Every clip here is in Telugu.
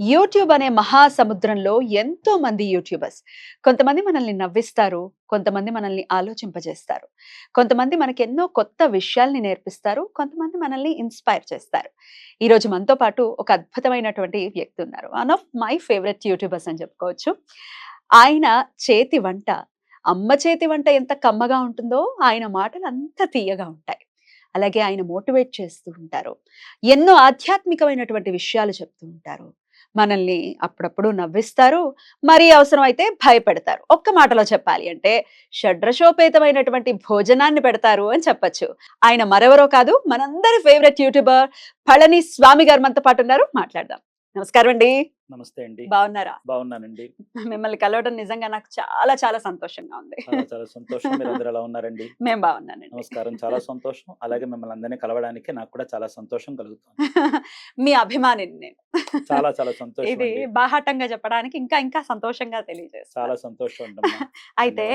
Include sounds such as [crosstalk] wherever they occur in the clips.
యూట్యూబ్ అనే మహాసముద్రంలో ఎంతో మంది యూట్యూబర్స్. కొంతమంది మనల్ని నవ్విస్తారు కొంతమంది మనల్ని ఆలోచింపజేస్తారు. కొంతమంది మనకి ఎన్నో కొత్త విషయాల్ని నేర్పిస్తారు కొంతమంది మనల్ని ఇన్స్పైర్ చేస్తారు. ఈ రోజు మనతో పాటు ఒక అద్భుతమైనటువంటి వ్యక్తి ఉన్నారు. One of my favourite YouTubers అని చెప్పుకోవచ్చు. ఆయన చేతి వంట అమ్మ చేతి వంట ఎంత కమ్మగా ఉంటుందో ఆయన మాటలు అంత తీయగా ఉంటాయి. అలాగే ఆయన మోటివేట్ చేస్తూ ఉంటారు. ఎన్నో ఆధ్యాత్మికమైనటువంటి విషయాలు చెప్తూ ఉంటారు. మనల్ని అప్పుడప్పుడు నవ్విస్తారు మరీ అవసరం అయితే భయపెడతారు. ఒక్క మాటలో చెప్పాలి అంటే షడ్రశోపేతమైనటువంటి భోజనాన్ని పెడతారు అని చెప్పొచ్చు. ఆయన మరెవరో కాదు మనందరి ఫేవరెట్ యూట్యూబర్ పళని స్వామి గారు మనతో పాటు ఉన్నారు. మాట్లాడదాం. నమస్కారం అండి నమస్తే అండి. బాగున్నారా? బాగున్నానండి. మిమ్మల్ని కలవడం నిజంగా నాకు చాలా చాలా సంతోషంగా ఉంది. చాలా సంతోషం. మీరు అందరూ ఎలా ఉన్నారండి? మేము బాగున్నానండి. నమస్కారం. చాలా సంతోషం. అలాగే మిమ్మల్ని అందరినీ కలవడానికి నాకు కూడా చాలా సంతోషం కలుగుతుంది. మీ అభిమానిని నేను. చాలా చాలా సంతోషం ఇది. బాహాటంగా చెప్పడానికి ఇంకా ఇంకా సంతోషంగా తెలియజేస్తాను చాలా సంతోషం. అయితే.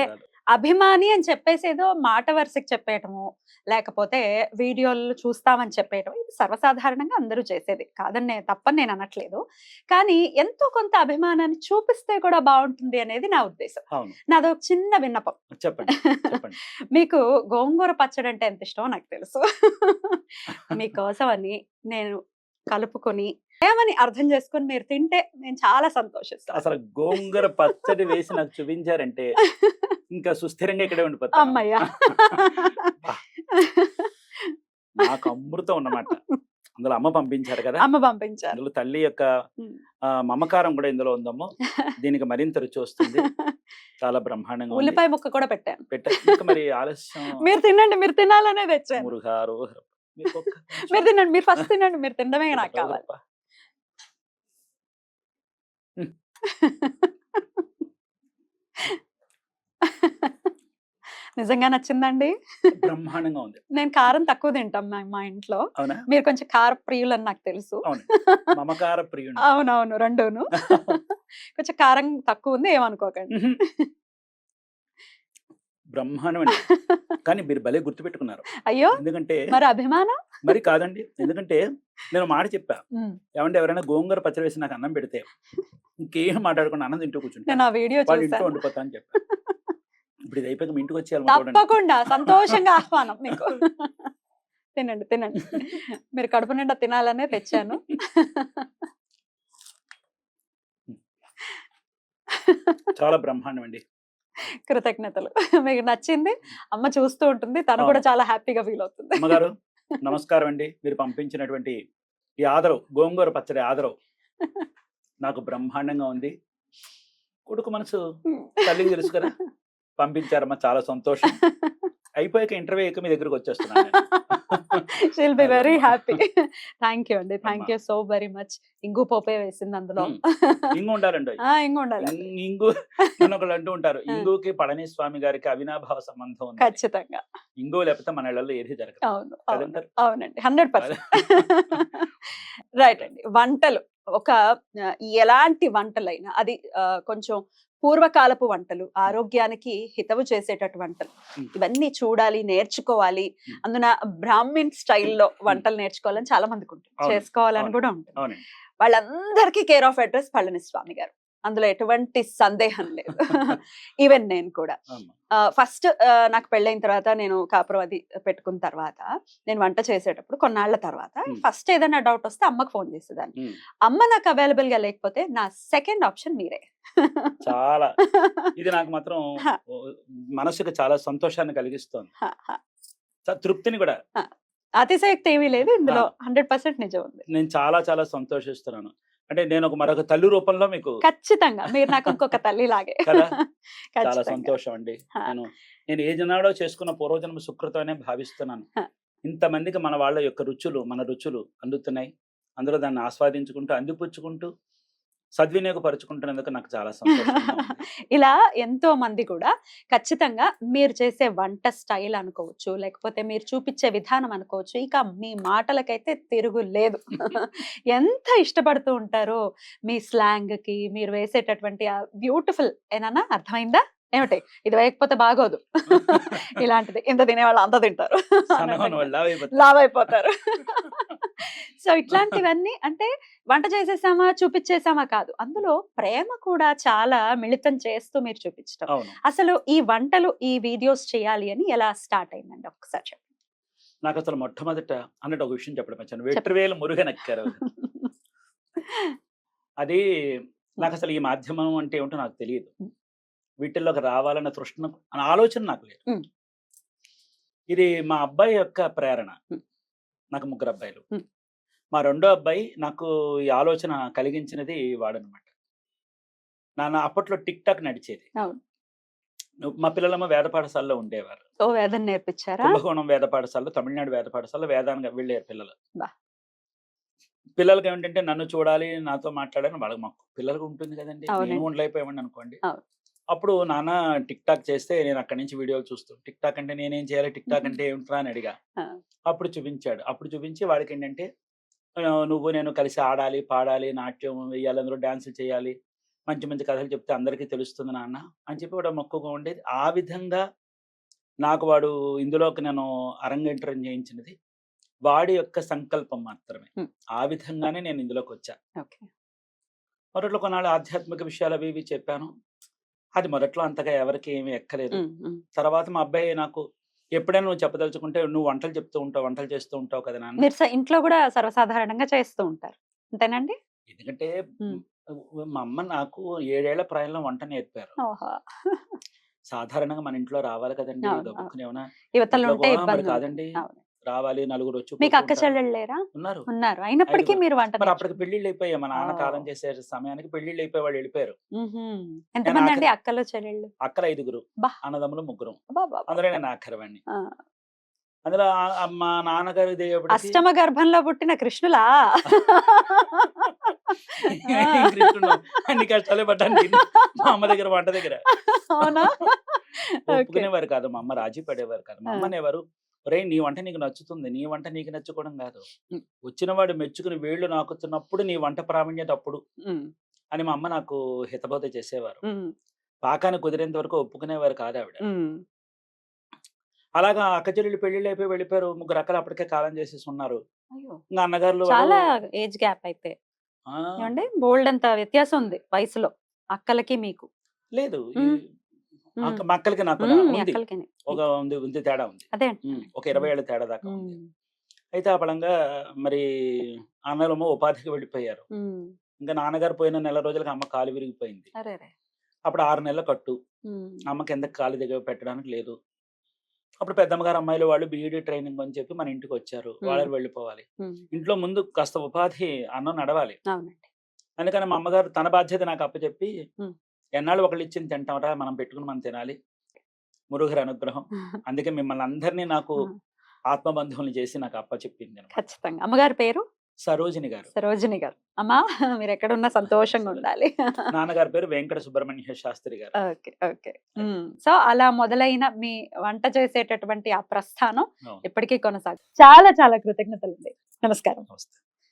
అభిమాని అని చెప్పేసి ఏదో మాట వరుసకి చెప్పేయటము లేకపోతే వీడియోలు చూస్తామని చెప్పేయటం ఇది సర్వసాధారణంగా అందరూ చేసేది కాదని నేను తప్పని నేను అనట్లేదు. కానీ ఎంతో కొంత అభిమానాన్ని చూపిస్తే కూడా బాగుంటుంది అనేది నా ఉద్దేశం. నాదో చిన్న విన్నపం. చెప్పండి. [laughs] మీకు గోంగూర పచ్చడి అంటే ఎంత ఇష్టమో నాకు తెలుసు. [laughs] మీకోసం అని నేను కలుపుకొని ఏమని అర్థం చేసుకొని మీరు తింటే నేను చాలా సంతోషిస్తాను అసలు గోంగూర పచ్చడి వేసి నాకు చూపించారంటే [laughs] ఇంకా సుస్థిరంగా ఇక్కడే ఉండిపోతాను. అమ్మయ్యా. నాకు అమృతం ఉన్నమాట అందులో అమ్మ పంపించారు కదా? అమ్మ పంపించారు. అందులో తల్లి యొక్క మమకారం కూడా ఇందులో ఉందమ్మో. [laughs] దీనికి మరింత రుచి వస్తుంది. చాలా బ్రహ్మాండంగా. ఉల్లిపాయ ముక్క కూడా పెట్టాను. పెట్ట. ఇంకా మరి [laughs] ఆలస్యం మీరు తినండి మీరు తినాలనే తెచ్చాను మురుగారు. మీరు తినండి మీరు ఫస్ట్ తినండి మీరు తినడమే నాకు కావాలి. గొప్ప. [laughs] నిజంగా నచ్చిందండి? బ్రహ్మాండంగా ఉంది. నేను కారం తక్కువ తింటాం మా ఇంట్లో. అవునా? మీరు కొంచెం కార ప్రియులు అని నాకు తెలుసు. అవును. మమకార ప్రియుడు అవునవును రెండును. [laughs] కొంచెం కారం తక్కువ ఉంది ఏమనుకోకండి. బ్రహ్మాండం కానీ మీరు భలే గుర్తుపెట్టుకున్నారు. అయ్యో! ఎందుకంటే మరి అభిమానం? మరి కాదండి. ఎందుకంటే నేను మాట చెప్పా. ఏమంటే ఎవరైనా గోంగూర పచ్చడి వేసి నాకు అన్నం పెడితే ఇంకేం మాట్లాడకుండా అన్నం తింటూ కూర్చుంటా? ఇంట్లో వండిపోతా అని చెప్పా. ఇప్పుడు ఇది అయిపోయాక మీ ఇంటికి వచ్చేయాలి తప్పకుండా. సంతోషంగా ఆహ్వానం మీకు. [laughs] తినండి తినండి. మీరు కడుపు నిండా తినాలనే తెచ్చాను. చాలా బ్రహ్మాండం అండి కృతజ్ఞతలు. మీకు నచ్చింది అమ్మ చూస్తూ ఉంటుంది తను కూడా. చాలా హ్యాపీగా ఫీల్ అవుతుంది. అమ్మగారు నమస్కారం అండి. మీరు పంపించినటువంటి ఈ ఆదరవు గోంగూర పచ్చడి ఆదరవు నాకు బ్రహ్మాండంగా ఉంది. కొడుకు మనసు తల్లికి తెలుసు కదా. పంపించారమ్మా చాలా సంతోషం. అయిపోయాక ఇంటర్వ్యూ అయ్యాక మీ దగ్గరకు వచ్చేస్తున్నాను she'll be very. Happy thank you అండి. Thank. You so very much ఇంగు పోపే వేసింది అందులో. ఇంగు ఉండాలండి ఇంగు ఉండాలి ఇంగు [laughs] నన్ను ఒకళ్ళు అంటూ ఉంటారు. ఇంగుకి పళనిస్వామి గారికి అవినాభావ సంబంధం ఉంది. ఖచ్చితంగా. ఇంగు లేకపోతే మన ఇళ్ళలో ఏది జరగదు. అవును? అవునండి. Hundred percent. [laughs] రైట్ అండి. వంటలు. ఒక ఎలాంటి వంటలైనా అది కొంచెం పూర్వకాలపు వంటలు ఆరోగ్యానికి హితవు చేసేటటువంటి వంటలు. ఇవన్నీ చూడాలి నేర్చుకోవాలి. అందున బ్రాహ్మిన్ స్టైల్లో వంటలు నేర్చుకోవాలని చాలా మందికి ఉంటుంది చేసుకోవాలని. కూడా ఉంటుంది వాళ్ళందరికీ కేర్ ఆఫ్ అడ్రస్ పళనిస్వామి గారు. అందులో ఎటువంటి సందేహం లేదు. ఈవెన్ నేను కూడా. ఫస్ట్ నాకు పెళ్ళైన తర్వాత నేను కాపురం అది పెట్టుకున్న తర్వాత నేను వంట చేసేటప్పుడు కొన్నాళ్ళ తర్వాత. ఫస్ట్ ఏదైనా డౌట్ వస్తే అమ్మకు ఫోన్ చేసేదాన్ని. అమ్మ నాకు అవైలబుల్గా లేకపోతే నా సెకండ్ ఆప్షన్ మీరే. చాలా. [laughs] ఇది నాకు మాత్రం మనసుకు చాలా సంతోషాన్ని కలిగిస్తోంది. తృప్తిని కూడా. అతిశయక్తి ఏమీ లేదు. ఇందులో. హండ్రెడ్ పర్సెంట్ నిజం ఉంది. నేను చాలా చాలా సంతోషిస్తున్నాను. అంటే నేను ఒక మరొక తల్లి రూపంలో మీకు ఖచ్చితంగా మీరు నాకు ఇంకొక [laughs] తల్లి లాగే? [laughs] చాలా. సంతోషం అండి. నేను నేను ఏ జనాడో చేసుకున్న పూర్వజన్మ సుకృతం అనే భావిస్తున్నాను. ఇంతమందికి మన వాళ్ళ యొక్క రుచులు మన రుచులు అందుతున్నాయి అందులో దాన్ని ఆస్వాదించుకుంటూ అందిపుచ్చుకుంటూ సద్వినియోగపరుచుకుంటున్నందుకు నాకు చాలా సంతోషంగా ఉంది. [laughs] ఇలా ఎంతో మంది కూడా ఖచ్చితంగా మీరు చేసే వంట స్టైల్ అనుకోవచ్చు లేకపోతే మీరు చూపించే విధానం అనుకోవచ్చు ఇక మీ మాటలకైతే తిరుగు లేదు. [laughs] ఎంత ఇష్టపడుతూ ఉంటారో మీ స్లాంగ్కి మీరు వేసేటటువంటి బ్యూటిఫుల్ ఏనన్నా అర్థమైందా? ఏమిటి? ఇది వేయకపోతే బాగోదు. [laughs] ఇలాంటిది. ఇంత తినేవాళ్ళు అంత తింటారు. వాళ్ళు లావు అయిపోతారు. సో ఇట్లాంటివన్నీ అంటే వంట చేసేసామా చూపించేసామా కాదు. అందులో ప్రేమ కూడా చాలా మిళితం చేస్తూ మీరు చూపించడం అసలు ఈ వంటలు ఈ వీడియోస్ చేయాలి అని ఎలా స్టార్ట్ అయిందండి? ఒక్కసారి చెప్పండి. నాకు అసలు మొట్టమొదట అన్నట్టు ఒక విషయం చెప్పడం వచ్చాను వెట్రివేలు మురుగనెక్కారు [laughs] అది నాకు అసలు ఈ మాధ్యమం అంటే ఏమిటో నాకు తెలియదు. వీటిల్లోకి రావాలన్న తృష్ణ అన్న ఆలోచన నాకు లేదు. ఇది మా అబ్బాయి యొక్క ప్రేరణ. నాకు ముగ్గురు అబ్బాయిలు. మ్. రెండో అబ్బాయి నాకు ఈ ఆలోచన కలిగించినది వాడనమాట నాన్న అప్పట్లో టిక్ టాక్ నడిచేది. మా పిల్లలేమో వేద పాఠశాలలో ఉండేవారు ఓ వేదన నేర్పించారా కుంభకోణం వేద పాఠశాలలో తమిళనాడు వేద పాఠశాలలో వేదానికి వెళ్ళారు పిల్లలు. పిల్లలకి ఏంటంటే నన్ను చూడాలి నాతో మాట్లాడాలని వాళ్ళకి మాకు పిల్లలకు ఉంటుంది కదండి. నేను ఉండలేకపోయామని అనుకోండి. అప్పుడు నాన్న టిక్ టాక్ చేస్తే నేను అక్కడి నుంచి వీడియోలు చూస్తూ టిక్ టాక్ అంటే నేనేం చేయాలి టిక్ టాక్ [laughs] అంటే ఏమిట్రా అని అడిగా. అప్పుడు చూపించాడు అప్పుడు చూపించి వాడికి ఏంటంటే "ఆ, నువ్వు నేను కలిసి ఆడాలి పాడాలి నాట్యం వేయాలి అందులో డాన్సులు చేయాలి మంచి మంచి కథలు చెప్తే అందరికీ తెలుస్తుంది నాన్న అని చెప్పి వాడు మక్కువగా ఉండేది. ఆ విధంగా నాకు వాడు ఇందులోకి నేను అరంగేట్రం చేయించినది. వాడి యొక్క సంకల్పం మాత్రమే. ఆ విధంగానే నేను ఇందులోకి వచ్చా. మొదట్లో కొన్నాళ్ళు ఆధ్యాత్మిక విషయాలు అవి ఇవి చెప్పాను. అది మొదట్లో అంతగా ఎవరికి ఏమీ ఎక్కలేదు. తర్వాత మా అబ్బాయి నాకు ఎప్పుడైనా నువ్వు చెప్పదలుచుకుంటే నువ్వు వంటలు చెప్తూ ఉంటావు వంటలు చేస్తూ ఉంటావు కదా నాన్న. మీరు స- ఇంట్లో కూడా సర్వసాధారణంగా చేస్తూ ఉంటారు. అంతేనండి? ఎందుకంటే. మా అమ్మ నాకు ఏడేళ్ళ ప్రాయంలో వంట నేర్పారు. ఓహో. సాధారణంగా మన ఇంట్లో రావాలి కదండి. అవును, గబుక్కుని ఏమైనా యువతలు ఇంట్లో ఉంటే కూడా మరి ఇబ్బంది కాదండి. అవును. రావాలి నలుగురు వచ్చి మీకు అక్క. చెల్లెళ్ళు లేరా ఉన్నారు ఉన్నారు అయినప్పటికీ. మీరు వంట మరి అప్పటికి. పెళ్ళిళ్ళు అయిపోయాయి మా నాన్న. కాలం చేసే సమయానికి పెళ్ళిళ్ళు అయిపోయి వాళ్ళు వెళ్ళిపోయారు. ఎంతమంది అండి అక్కలు చెల్లెళ్ళు అక్కల ఐదుగురు. అన్నదమ్ములు ముగ్గురు. అందులో నేను ఆ. అందులో మా నాన్నగారి అష్టమ గర్భంలో పుట్టిన కృష్ణులా [laughs] అన్ని కష్టాలే పడ్డాను. మా అమ్మ దగ్గర వంట దగ్గర అవునా ఒప్పుకునేవారు కాదు మా అమ్మ రాజీ పడేవారు కాదు మా ఆ. అమ్మ అనేవారు ఒరేయ్ నీ వంట నీకు నచ్చుతుంది. నీ వంట నీకు నచ్చుకోవడం కాదు. ఉమ్. వచ్చిన వాడు మెచ్చుకుని వేళ్ళు నాకుతున్నప్పుడు నీ వంట ప్రావీణ్యత అప్పుడు అని మా అమ్మ నాకు హితబోధ చేసేవారు. పాకాన్ని కుదిరేంత వరకు ఒప్పుకునేవారు కాదు ఆవిడ. అలాగా అక్క చెల్లెళ్ళు పెళ్ళిళ్ళు అయిపోయి వెళ్ళిపోయారు. ముగ్గురు అక్కలు అప్పటికే కాలం చేసేసి ఉన్నారు. ఇంకా అన్నగారులు వాళ్ళు- చాలా ఏజ్ గ్యాప్ అయితే. బోల్డ్ అంత వ్యత్యాసం ఉంది వయసులో అక్కలకి మీకు. లేదు. మా అక్కలకి నాకు ఉంది. ఒక ఉంది ఉంది తేడా ఉంది. ఒక ఇరవై ఏళ్ళ తేడా దాకా ఉంది. అయితే ఆ పడంగా మరి అన్నలమ్మ ఉపాధికి వెళ్ళిపోయారు. ఇంకా నాన్నగారు పోయిన నెల రోజులకి అమ్మ కాలు విరిగిపోయింది. అప్పుడు ఆరు నెలల కట్టు. ఉమ్, అమ్మకి ఎందుకు కాలు దగ్గర పెట్టడానికి లేదు. అప్పుడు పెద్దమ్మగారు అమ్మాయిలు వాళ్ళు బీఈడీ ట్రైనింగ్ అని చెప్పి మన ఇంటికి వచ్చారు. వాళ్ళు వెళ్ళిపోవాలి. ఇంట్లో ముందు కాస్త ఉపాధి అన్నం నడవాలి. అందుకని మా అమ్మగారు తన బాధ్యత నాకు అప్పచెప్పి. ఎన్నాళ్ళు ఒకళ్ళు ఇచ్చింది తింటామరా మనం పెట్టుకుని మనం తినాలి. మురుగురు అనుగ్రహం. [laughs] అందుకే మిమ్మల్ని అందరినీ నాకు. ఆత్మబంధువులు చేసి నాకు అప్పచెప్పింది అనమాట ఖచ్చితంగా. అమ్మగారి పేరు? సరోజిని గారు. సరోజిని గారు. అమ్మా మీరు ఎక్కడున్నా సంతోషంగా ఉండాలి. నాన్నగారి పేరు వెంకట సుబ్రహ్మణ్య శాస్త్రి గారు. Okay okay. సో అలా మొదలైన మీ వంట చేసేటటువంటి ఆ ప్రస్థానం అవును. ఎప్పటికీ కొనసాగు. చాలా చాలా కృతజ్ఞతలు అండి నమస్కారం. నమస్తే.